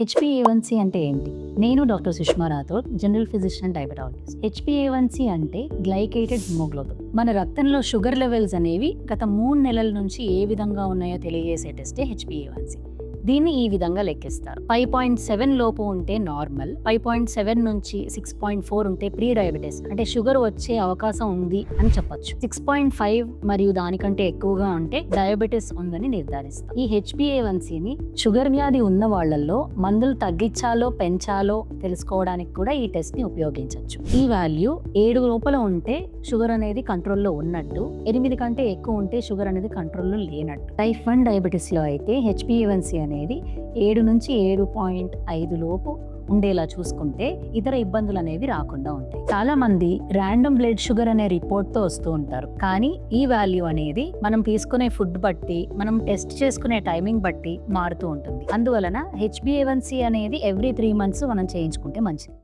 హెచ్పిఏవన్సీ అంటే ఏంటి? నేను doctor Sushma Rathod general physician diabetologist. హెచ్పిఏవన్సీ అంటే గ్లైకేటెడ్ హిమోగ్లోబిన్. మన రక్తంలో షుగర్ లెవెల్స్ అనేవి గత మూడు నెలల నుంచి ఏ విధంగా ఉన్నాయో తెలియజేసే టెస్టే హెచ్పిఏవన్సీ దీన్ని ఈ విధంగా లెక్కిస్తారు. ఫైవ్ పాయింట్ సెవెన్ లోపు ఉంటే నార్మల్ ఫైవ్ పాయింట్ సెవెన్ నుంచి సిక్స్ పాయింట్ ఫోర్ ఉంటే ప్రీ డయాబెటీస్ అంటే షుగర్ వచ్చే అవకాశం ఉంది అని చెప్పొచ్చు. సిక్స్ పాయింట్ ఫైవ్ మరియు దానికంటే ఎక్కువగా ఉంటే డయాబెటీస్ ఉందని నిర్ధారిస్తాం ఈ హెచ్బిఏవన్సీని షుగర్ వ్యాధి ఉన్న వాళ్ళల్లో మందులు తగ్గించాలో పెంచాలో తెలుసుకోవడానికి కూడా ఈ టెస్ట్ని ఉపయోగించవచ్చు ఈ వాల్యూ ఏడు లోపల ఉంటే షుగర్ అనేది కంట్రోల్లో ఉన్నట్టు ఎనిమిది కంటే ఎక్కువ ఉంటే షుగర్ అనేది కంట్రోల్లో లేనట్టు. టైప్ వన్ డయాబెటీస్లో అయితే హెచ్బిఏవన్సీ అనేది ఏడు నుంచి ఏడు పాయింట్ ఐదు లోపు ఉండేలా చూసుకుంటే ఇతర ఇబ్బందులు అనేవి రాకుండా ఉంటాయి. చాలా మంది ర్యాండమ్ బ్లడ్ షుగర్ అనే రిపోర్ట్తో వస్తూ ఉంటారు. కానీ ఈ వాల్యూ అనేది మనం తీసుకునే ఫుడ్ బట్టి మనం టెస్ట్ చేసుకునే టైమింగ్ బట్టి మారుతూ ఉంటుంది. అందువలన హెచ్బిఏవన్సీ అనేది ఎవ్రీ త్రీ మంత్స్ మనం చేయించుకుంటే మంచిది.